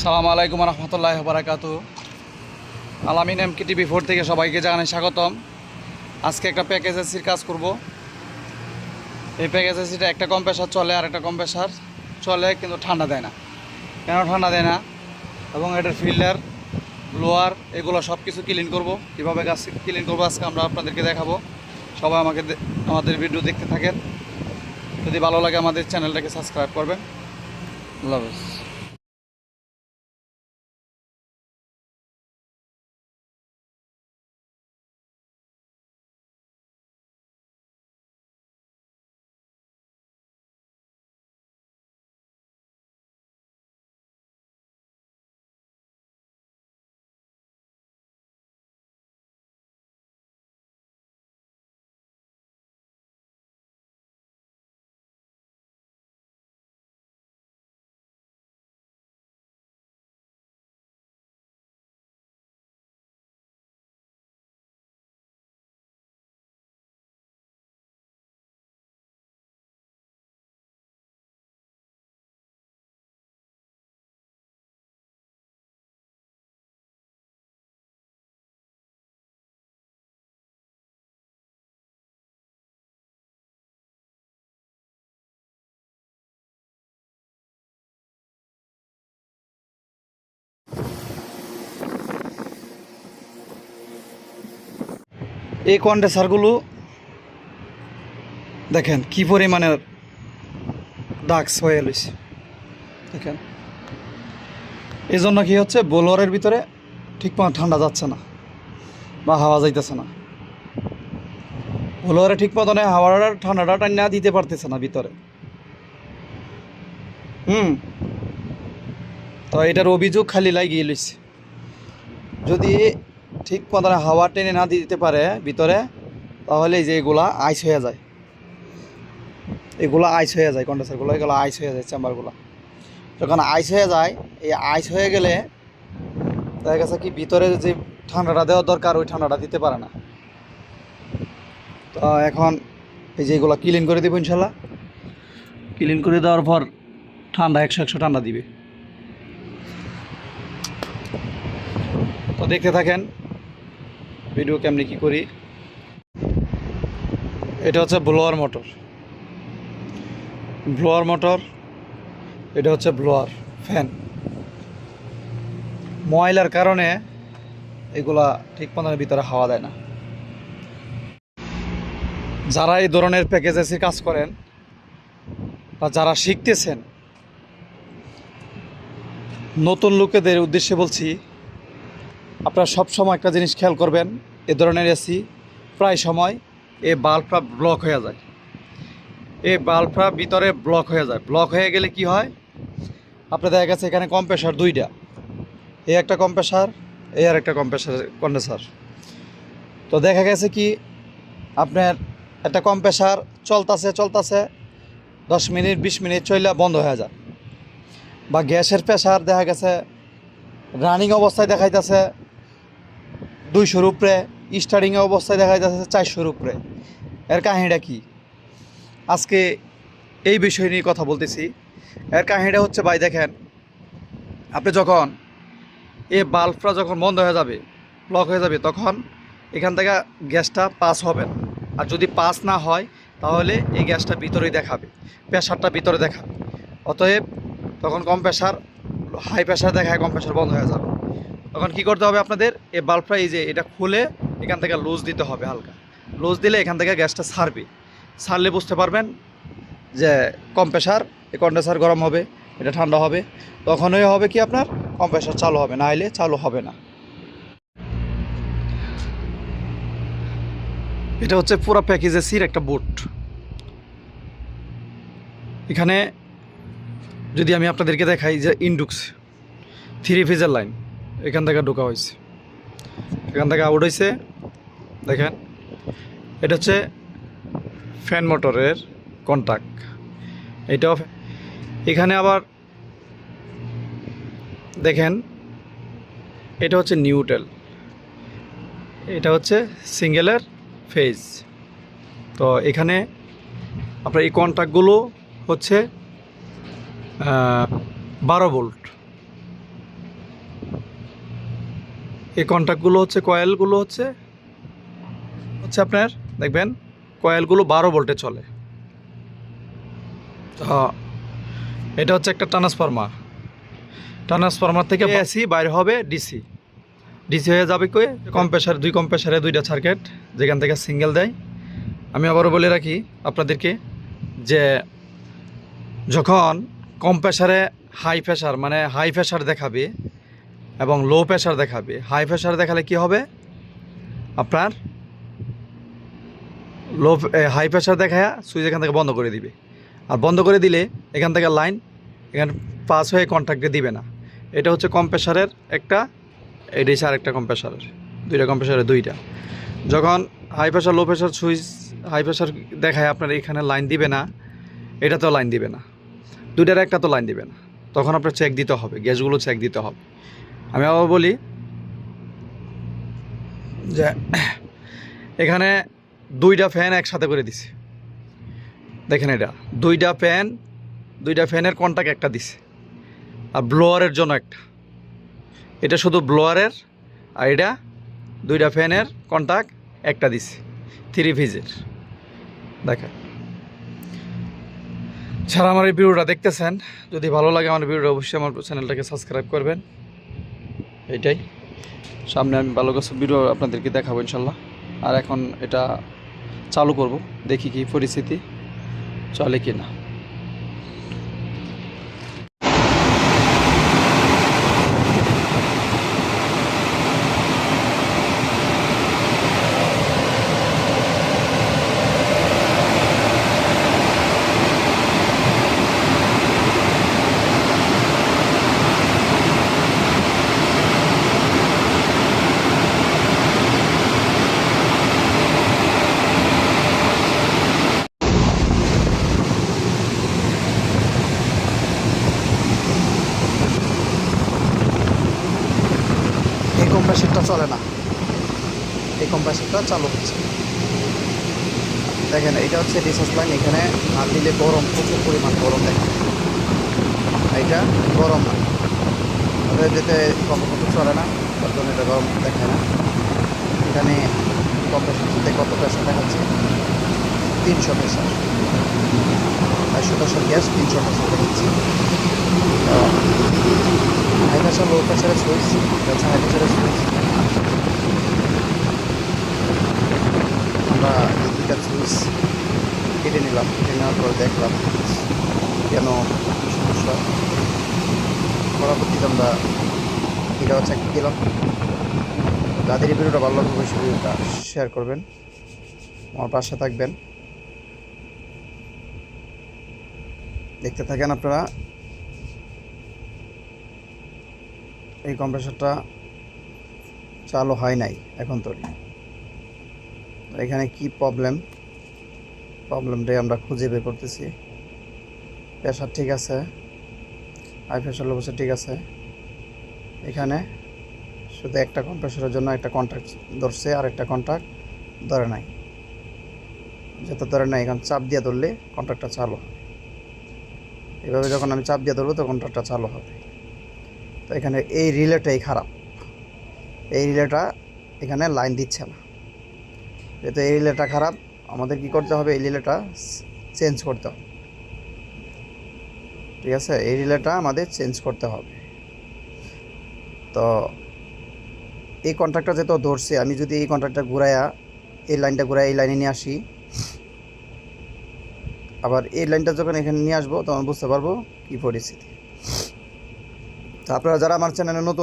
সালাম আলাইকুম রহমতুল্লাহ বারাকাতু। আলামিন এম কে টিভি ফোর থেকে সবাইকে জানাই স্বাগতম। আজকে একটা প্যাকেজ এসির কাজ করব। এই প্যাকেজ এসিটা একটা কম্প্রেসার চলে আর একটা কম্প্রেসার চলে, কিন্তু ঠান্ডা দেয় না। কেন ঠান্ডা দেয় না? এবং এটার ফিল্টার লোয়ার এগুলো সব কিছু ক্লিন করব। কীভাবে গাছ ক্লিন করব আজকে আমরা আপনাদেরকে দেখাবো। সবাই আমাকে আমাদের ভিডিও দেখতে থাকেন। যদি ভালো লাগে আমাদের চ্যানেলটাকে সাবস্ক্রাইব করবেন। আল্লাহ হাফেজ। এই কন্ডেসারগুলো দেখেন কি পরিমাণের ডাক্স হয়ে লইছে। দেখেন। এই জন্য কি হচ্ছে? বোলোয়ারের ভিতরে ঠিক মতো ঠান্ডা যাচ্ছে না বা হাওয়া যাইতেছে না। বোলোয়ারে ঠিক মতনে হাওয়াটা ঠান্ডাটা টান্না দিতে পারতেছে না ভিতরে। হুম। তো এটার অভিযোগ খালি লাগিয়ে লইছে। যদি ঠিক মতন হাওয়া টেনে না দিতে পারে ভিতরে তাহলে এই যে এগুলা আইস হয়ে যায়। এগুলো আইস হয়ে যায় কন্ডেসারগুলো এগুলো আইস হয়ে যায় চেম্বারগুলো যখন আইস হয়ে যায় এই আইস হয়ে গেলে দেখা গেছে কি ভিতরে যে ঠান্ডাটা দেওয়ার দরকার ওই ঠান্ডাটা দিতে পারে না। তো এখন এই যে এগুলো ক্লিন করে দেবো ইনশাল্লাহ। ক্লিন করে দেওয়ার পর ঠান্ডা একশো একশো ঠান্ডা দিবে। তো দেখতে থাকেন ভিডিও কেমনি কি করি? এটা হচ্ছে ব্লোয়ার মোটর। ব্লোয়ার মোটর, এটা হচ্ছে ব্লোয়ার ফ্যান। ময়লার কারণে এগুলা ঠিক মতনের ভিতরে হাওয়া দেয় না। যারা এই ধরনের প্যাকেজ এসে কাজ করেন বা যারা শিখতেছেন, নতুন লোকেদের উদ্দেশ্যে বলছি আপনারা সব সময় একটা জিনিস খেয়াল করবেন, এ ধরনের এসি প্রায় সময় এই বাল্বটা ব্লক হয়ে যায়। এই বাল্বটা ভিতরে ব্লক হয়ে যায়। ব্লক হয়ে গেলে কি হয়? আপনার দেখা গেছে এখানে কম্প্রেসার দুইটা। এই একটা কম্প্রেসার এই আর একটা কম্প্রেসার কন্ডেন্সার তো দেখা গেছে কি, আপনার একটা কম্প্রেসার চলতাছে চলতাছে, দশ মিনিট, বিশ মিনিট চললে বন্ধ হয়ে যায়। বা গ্যাসের প্রেশার দেখা গেছে রানিং অবস্থায় দেখাইতেছে দুইশোর উপরে স্টার্টিং অবস্থায় দেখা যাচ্ছে চারশোর উপরে। এর কাহিনিটা কি? আজকে এই বিষয় নিয়ে কথা বলতেছি। এর কাহিনিটা হচ্ছে, ভাই দেখেন, আপনি যখন এই বাল্বটা যখন বন্ধ হয়ে যাবে ব্লক হয়ে যাবে, তখন এখান থেকে গ্যাসটা পাস হবে না। আর যদি পাস না হয়, তাহলে এই গ্যাসটা ভিতরেই দেখাবে প্রেশারটা ভিতরে দেখাবে। অতএব তখন কম প্রেশার হাই প্রেশার দেখায় কম প্রেশার বন্ধ হয়ে যাবে। তখন কি করতে হবে আপনাদের? এই বাল্বটা এই যে এটা খুলে এখান থেকে লুজ দিতে হবে হালকা। লুজ দিলে এখান থেকে গ্যাসটা ছাড়বে ছাড়লে বুঝতে পারবেন যে কম্প্রেসার এই কন্ডেন্সার গরম হবে, এটা ঠান্ডা হবে। তখনই হবে কি আপনার? কম্প্রেসার চালু হবে, না হলে চালু হবে না। এটা হচ্ছে পুরো প্যাকেজ এসির একটা বোট এখানে যদি আমি আপনাদেরকে দেখাই যে ইন্ডুক্স থ্রি ফেজের লাইন এখান থেকে ঢোকা হয়েছে। এখান থেকে আউট হয়েছে। দেখেন, এটা হচ্ছে ফ্যান মোটরের কন্ট্যাক্ট এটাও এখানে আবার দেখেন, এটা হচ্ছে নিউটেল এটা হচ্ছে সিঙ্গেলের ফেজ তো এখানে আপনার এই কন্ট্যাক্টগুলো হচ্ছে বারো ভোল্ট এই কন্ট্যাক্টগুলো হচ্ছে কয়েলগুলো হচ্ছে হচ্ছে আপনার দেখবেন কয়েলগুলো বারো ভোল্টে চলে। এটা হচ্ছে একটা ট্রান্সফর্মার। ট্রান্সফর্মার থেকে এসি বাইরে হবে ডিসি। ডিসি হয়ে যাবে কই? কম্প্রেসার দুই কম্প্রেসারে দুইটা সার্কিট যেখান থেকে সিঙ্গেল দেয়। আমি আবারও বলে রাখি আপনাদেরকে যে যখন কম্প্রেসারে হাই প্রেশার মানে হাই প্রেশার দেখাবে এবং লো প্রেশার দেখাবে। হাই প্রেশার দেখালে কি হবে? আপনার লো হাই প্রেশার দেখায় সুইচ এখান থেকে বন্ধ করে দিবে। আর বন্ধ করে দিলে এখান থেকে লাইন এখানে পাস হয়ে কন্ট্যাক্টে দিবে না। এটা হচ্ছে কম্প্রেসারের একটা এটা হচ্ছে আরেকটা কম্প্রেসারের দুইটা কম্প্রেসারের দুইটা। যখন high pressure low pressure switch high pressure দেখায় আপনার এখানে লাইন দিবে না, এটা তো লাইন দিবে না। দুইটার একটা তো লাইন দিবে না। তখন আপনার চেক দিতে হবে, গ্যাসগুলো চেক দিতে হবে। আমি আবার বলি যে, এখানে দুইটা ফ্যান একসাথে করে দিছে। দেখেন এটা, দুইটা ফ্যান দুইটা ফ্যানের কন্টাক্ট একটা দিছে। আর ব্লোয়ারের জন্য একটা। এটা শুধু ব্লোয়ারের আর এটা দুইটা ফ্যানের কন্টাক্ট একটা দিছে থ্রি ফিজের দেখেন। যারা আমার এই ভিডিওটা দেখতেছেন, যদি ভালো লাগে আমার ভিডিওটা অবশ্যই আমার চ্যানেলটাকে সাবস্ক্রাইব করবেন। এইটাই সামনে আমি ভালো কিছু ভিডিও আপনাদেরকে দেখাবো ইনশাল্লাহ। আর এখন এটা চালু করব, দেখি কি পরিস্থিতি চলে কি না এই কম্প্রেসারটা চলে না। এই কম্প্রেসারটা চালু হচ্ছে। দেখেন, এটা হচ্ছে রিসার্চ লাইন এখানে হাত দিলে গরম, প্রচুর পরিমাণ গরম দেখেন। এইটা গরম না। ওদের যেতে কম্প্রেসার চলে না, তার জন্য এটা গরম দেখে না। এখানে কম্প্রেসারতে কত প্রেশার দেখাচ্ছে? তিনশো প্রেশার চারশো প্রেশার গ্যাস তিনশো প্রেশার দেখাচ্ছে। প্রেশার লো প্রেশারের সুইচ হচ্ছে হাই প্রেশারের সুইচ আমরা সুইচ কেটে নিলাম, কেটে নেওয়ার পর দেখলাম কেন সমস্যা। পরবর্তীতে আমরা এটাও চেক দিলাম। যাদের এই ভিডিওটা ভালো লাগবে অবশ্যই ভিডিওটা শেয়ার করবেন। আমার পাশে থাকবেন। দেখতে থাকেন আপনারা। এই কম্প্রেসারটা চালু হয় নাই এখন তৈরি। এখানে কি প্রবলেম প্রবলেমটাই আমরা খুঁজে বের করতেছি। প্রেশার ঠিক আছে। হাই প্রেশার লো প্রেশার ঠিক আছে। এখানে শুধু একটা কম্প্রেসারের জন্য একটা কন্ট্রাক্ট ধরছে আর একটা কন্ট্রাক্ট ধরে নাই। যেটা ধরে নাই, এখন চাপ দিয়ে ধরলে কন্ট্রাক্টটা চালু হবে। এভাবে যখন আমি চাপ দিয়ে ধরবো তো কন্ট্রাক্টটা চালু হবে। এখানে এই রিলেটাই খারাপ। এই রিলেটা এখানে লাইন দিচ্ছে না। যেহেতু এই রিলেটা খারাপ, আমাদের কি করতে হবে? এই রিলেটা চেঞ্জ করতে হবে। ঠিক আছে? এই রিলেটা আমাদের চেঞ্জ করতে হবে। তো এই কন্ট্রাক্টটা যেহেতু ধরছে, আমি যদি এই কন্ট্রাক্টটা ঘুরাইয়া, এই লাইনটা ঘুরাই এই লাইনে নিয়ে আসি, আবার এই লাইনটা যখন এখানে নিয়ে আসব, তখন বুঝতে পারব কী পরিস্থিতি। আপনারা যারা আমার চ্যানেলে নতুন